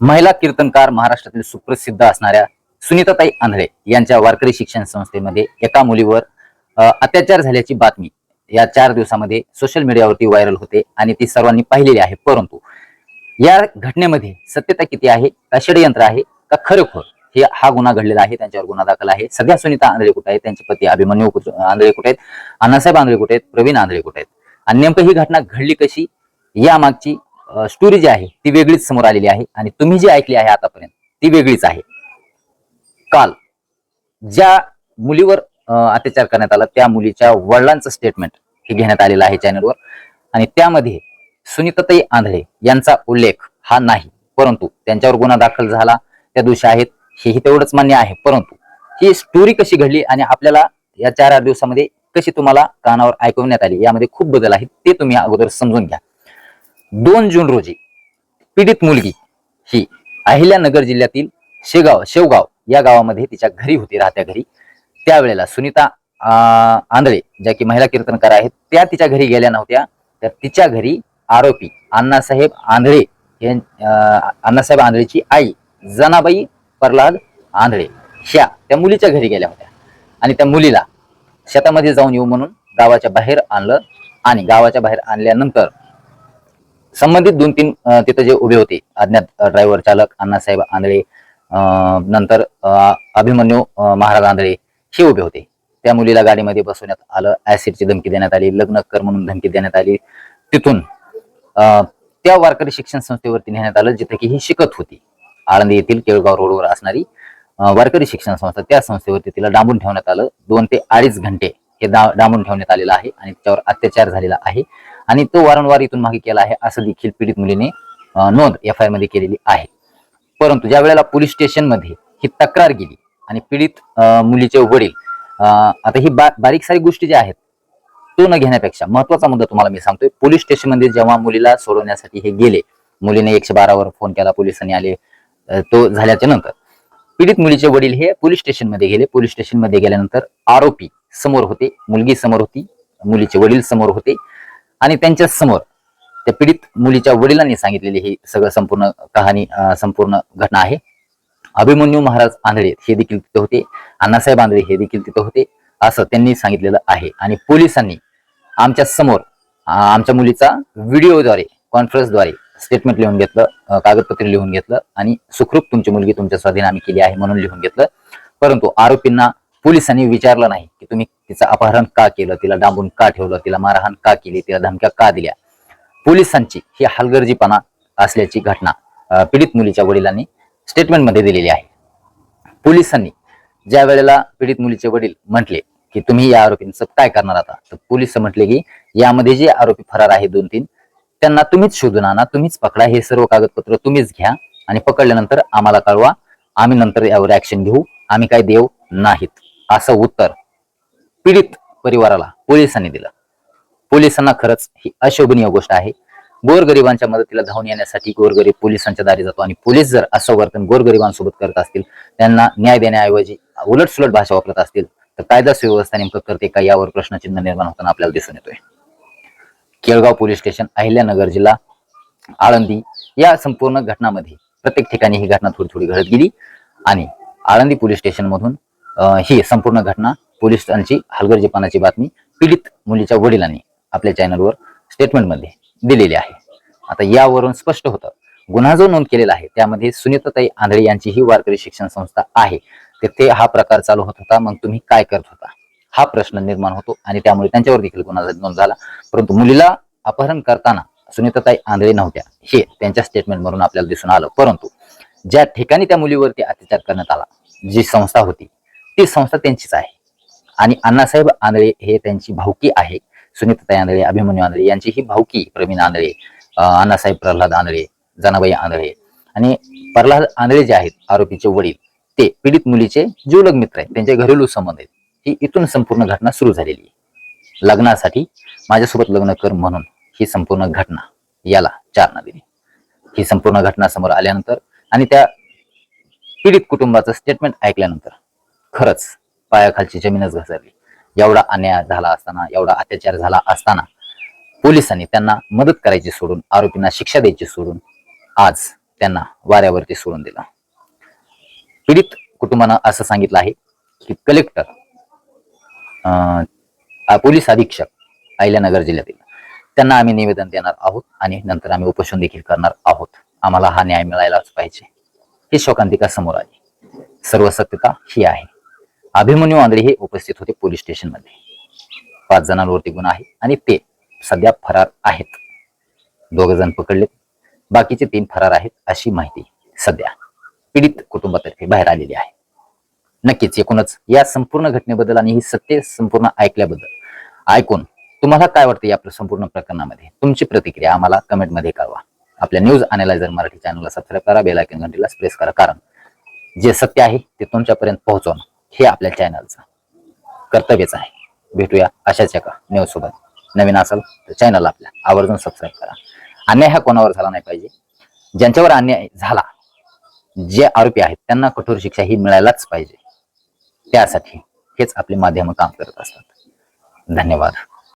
महिला कीर्तनकार महाराष्ट्रातील सुप्रसिद्ध असणाऱ्या सुनीताताई आंधळे यांच्या वारकरी शिक्षण संस्थेमध्ये एका मुलीवर अत्याचार झाल्याची बातमी या चार दिवसामध्ये सोशल मीडियावरती व्हायरल होते आणि ती सर्वांनी पाहिलेली आहे. परंतु या घटनेमध्ये सत्यता किती आहे? का षडयंत्र आहे? का खरोखर हे हा गुन्हा घडलेला आहे? त्यांच्यावर गुन्हा दाखल आहे? सगळ्या सुनीता आंधळे कुठे आहेत? त्यांचे पती अभिमन्यू आंधळे कुठे आहेत? अण्णासाहेब आंधळे कुठे आहेत? प्रवीण आंधळे कुठे आहेत? आणि नेमकं ही घटना घडली कशी? या मागची स्टोरी जी आहे ती वेगळीच समोर आलेली आहे आणि तुम्ही जी ऐकली आहे आतापर्यंत ती वेगळीच आहे. काल ज्या मुलीवर अत्याचार करण्यात आला त्या मुलीच्या वडिलांचं स्टेटमेंट हे घेण्यात आलेलं आहे चॅनलवर आणि त्यामध्ये सुनीताताई आंधळे यांचा उल्लेख हा नाही परंतु त्यांच्यावर गुन्हा दाखल झाला त्या दिवशी आहेत हेही तेवढंच मान्य आहे परंतु ही स्टोरी कशी घडली आणि आपल्याला या चार आठ दिवसामध्ये कशी तुम्हाला कानावर ऐकवण्यात आली यामध्ये खूप बदल आहेत ते तुम्ही अगोदर समजून घ्या. दोन जून रोजी पीडित मुलगी ही अहिल्यानगर जिल्ह्यातील शेगाव शेवगाव या गावामध्ये तिच्या घरी होती राहत्या घरी. त्यावेळेला सुनीता अं, आंधळे ज्या की महिला कीर्तनकार आहेत त्या तिच्या घरी गेल्या नव्हत्या. तर तिच्या घरी आरोपी अण्णासाहेब आंधळे हे अण्णासाहेब आंधळेची आई जनाबाई प्रल्हाद आंधळे ह्या त्या मुलीच्या घरी गेल्या होत्या. आणि त्या मुलीला शेतामध्ये जाऊन येऊ म्हणून गावाच्या बाहेर आणलं आणि गावाच्या बाहेर आणल्यानंतर संबंधित दोन तीन तिथं जे उभे होते अज्ञात ड्रायव्हर चालक अण्णासाहेब आंधळे नंतर अभिमन्यू महाराज आंधळे हे उभे होते. त्या मुलीला गाडीमध्ये बसवण्यात आलं ऍसिडची धमकी देण्यात आली लग्न कर म्हणून धमकी देण्यात आली. तिथून त्या वारकरी शिक्षण संस्थेवरती नेण्यात आलं जिथे की ही शिकत होती. आळंदी येथील केळगाव रोडवर असणारी वारकरी शिक्षण संस्था त्या संस्थेवरती तिला डांबून ठेवण्यात आलं. दोन ते अडीच घंटे हे दा डांबून ठेवण्यात आलेलं आहे आणि त्याच्यावर अत्याचार झालेला आहे. आणि तो वारंवार इथून मागे केला आहे असं देखील पीडित मुलीने नोंद एफ आयमध्ये केलेली आहे. परंतु ज्या वेळेला पोलीस स्टेशनमध्ये ही तक्रार गेली आणि पीडित मुलीचे वडील आता ही बा- बारीक सारी गोष्टी ज्या आहेत तो न घेण्यापेक्षा महत्त्वाचा मुद्दा तुम्हाला मी सांगतोय. पोलीस स्टेशनमध्ये जेव्हा मुलीला सोडवण्यासाठी हे गेले मुलीने एकशे बारावर फोन केला पोलिसांनी आले तो झाल्याच्यानंतर. पीडित मुलीचे वडील हे पोलीस स्टेशनमध्ये गेले. पोलीस स्टेशनमध्ये गेल्यानंतर आरोपी समोर होते मुलगी समोर होती मुलीचे वडील समोर होते आणि त्यांच्यासमोर त्या पीडित मुलीच्या वडिलांनी सांगितलेली ही सगळं संपूर्ण कहाणी संपूर्ण घटना आहे. अभिमन्यू महाराज आंधळे हे देखील तिथे होते. अण्णासाहेब आंधळे हे देखील तिथे होते असं त्यांनी सांगितलेलं आहे. आणि पोलिसांनी आमच्यासमोर आमच्या मुलीचा व्हिडिओद्वारे कॉन्फरन्सद्वारे स्टेटमेंट लिहून घेतलं कागदपत्र लिहून घेतलं आणि सुखरूप तुमची मुलगी तुमच्या स्वाधीन आम्ही केली आहे म्हणून लिहून घेतलं. परंतु आरोपींना पोलिसांनी विचारलं नाही की तुम्ही तिचं अपहरण का केलं तिला डांबून का ठेवलं तिला मारहाण का केली तिला धमक्या का दिल्या? पोलिसांची ही हलगर्जीपणा असल्याची घटना पीडित मुलीच्या वडिलांनी स्टेटमेंटमध्ये दिलेली आहे. पोलिसांनी ज्या वेळेला पीडित मुलीचे वडील म्हटले की तुम्ही या आरोपींचं काय करणार आता? तर पोलीस म्हटले की यामध्ये जे आरोपी फरार आहे दोन तीन त्यांना तुम्हीच शोधून आणा तुम्हीच पकडा हे सर्व कागदपत्र तुम्हीच घ्या आणि पकडल्यानंतर आम्हाला कळवा आम्ही नंतर यावर ऍक्शन घेऊ आम्ही काय देऊ नाहीत. असं उत्तर पीडित परिवाराला पोलिसांनी दिलं. पोलिसांना खरंच ही अशोभनीय गोष्ट आहे. गोरगरिबांच्या मदतीला धावून येण्यासाठी गोरगरीब पोलिसांच्या दारी जातो आणि पोलीस जर असं वर्तन गोरगरिबांसोबत करत असतील त्यांना न्याय देण्याऐवजी उलट सुलट भाषा वापरत असतील तर कायदा सुव्यवस्था नेमकं करते का यावर प्रश्नचिन्ह निर्माण होताना आपल्याला दिसून येतोय. केळगाव पोलीस स्टेशन अहिल्यानगर जिल्हा आळंदी या संपूर्ण घटनामध्ये प्रत्येक ठिकाणी ही घटना थोडी थोडी घडत गेली आणि आळंदी पोलीस स्टेशन मधून ही संपूर्ण घटना पोलिसांची हलगर्जीपणाची बातमी पीडित मुलीच्या वडिलांनी आपल्या चॅनलवर स्टेटमेंटमध्ये दिलेली आहे. आता यावरून स्पष्ट होतं गुन्हा जो नोंद केलेला आहे त्यामध्ये सुनीताताई आंधळे यांची ही वारकरी शिक्षण संस्था आहे. तिथे हा प्रकार चालू होत होता मग तुम्ही काय करत होता? हा प्रश्न निर्माण होतो आणि त्यामुळे त्यांच्यावर देखील गुन्हा नोंद झाला. परंतु मुलीला अपहरण करताना सुनीताताई आंधळे नव्हत्या हे त्यांच्या स्टेटमेंट मधून आपल्याला दिसून आलं. परंतु ज्या ठिकाणी त्या मुलीवरती अत्याचार करण्यात आला जी संस्था होती ती संस्था त्यांचीच आहे. आणि अण्णासाहेब आंधळे हे त्यांची भावकी आहे. सुनीताताई आंधळे अभिमन्यू आंधळे यांची ही भावकी प्रवीण आंधळे अण्णासाहेब प्रल्हाद आंधळे जनाबाई आंधळे आणि प्रल्हाद आंधळे जे आहेत आरोपीचे वडील ते पीडित मुलीचे जीवलग मित्र आहेत. त्यांचे घरेलू संबंध आहेत. ही इथून संपूर्ण घटना सुरू झालेली आहे. लग्नासाठी माझ्यासोबत लग्न कर म्हणून ही संपूर्ण घटना याला चालना दिली. ही संपूर्ण घटना समोर आल्यानंतर आणि त्या पीडित कुटुंबाचं स्टेटमेंट ऐकल्यानंतर खरंच पायाखालची जमीनच घसरली. एवढा अन्याय झाला असताना एवढा अत्याचार झाला असताना पोलिसांनी त्यांना मदत करायची सोडून आरोपींना शिक्षा द्यायची सोडून आज त्यांना वाऱ्यावरती सोडून दिलं. पीडित कुटुंबानं असं सांगितलं आहे की कलेक्टर अं, पोलीस अधीक्षक अहिल्यानगर जिल्ह्यातील. त्यांना आम्ही निवेदन देणार आहोत आणि नंतर आम्ही उपोषण देखील करणार आहोत. आम्हाला हा न्याय मिळायलाच पाहिजे. ही शोकांतिका समोर आली. सर्व सत्यता ही आहे. अभिमन्यू आंधळे हे उपस्थित होते पोलीस स्टेशनमध्ये. पाच जणांवरती गुन्हा आहे आणि ते सध्या फरार आहेत. दोघ जण पकडले बाकीचे तीन फरार आहेत अशी माहिती सध्या पीडित कुटुंबातर्फे बाहेर आलेली आहे. नक्कीच एकूणच या संपूर्ण घटनेबद्दल आणि ही सत्य संपूर्ण ऐकल्याबद्दल ऐकून तुम्हाला काय वाटतं या संपूर्ण प्रकरणामध्ये? तुमची प्रतिक्रिया आम्हाला कमेंटमध्ये कळवा. आपल्या न्यूज अनालायझर मराठी चॅनलला सबस्क्राईब करा बेलायकन घंटीला प्रेस करा. कारण जे सत्य आहे ते तुमच्यापर्यंत पोहोचवणं हे आपल्या चॅनलचं कर्तव्यच आहे. भेटूया अशाच एका न्यूज सोबत. नवीन असाल तर चॅनल आपल्या आवर्जून सबस्क्राईब करा. अन्याय हा कोणावर झाला नाही पाहिजे. ज्यांच्यावर अन्याय झाला जे आरोपी आहेत त्यांना कठोर शिक्षा ही मिळायलाच पाहिजे. त्यासाठी हेच आपले माध्यम काम करत असतात. धन्यवाद.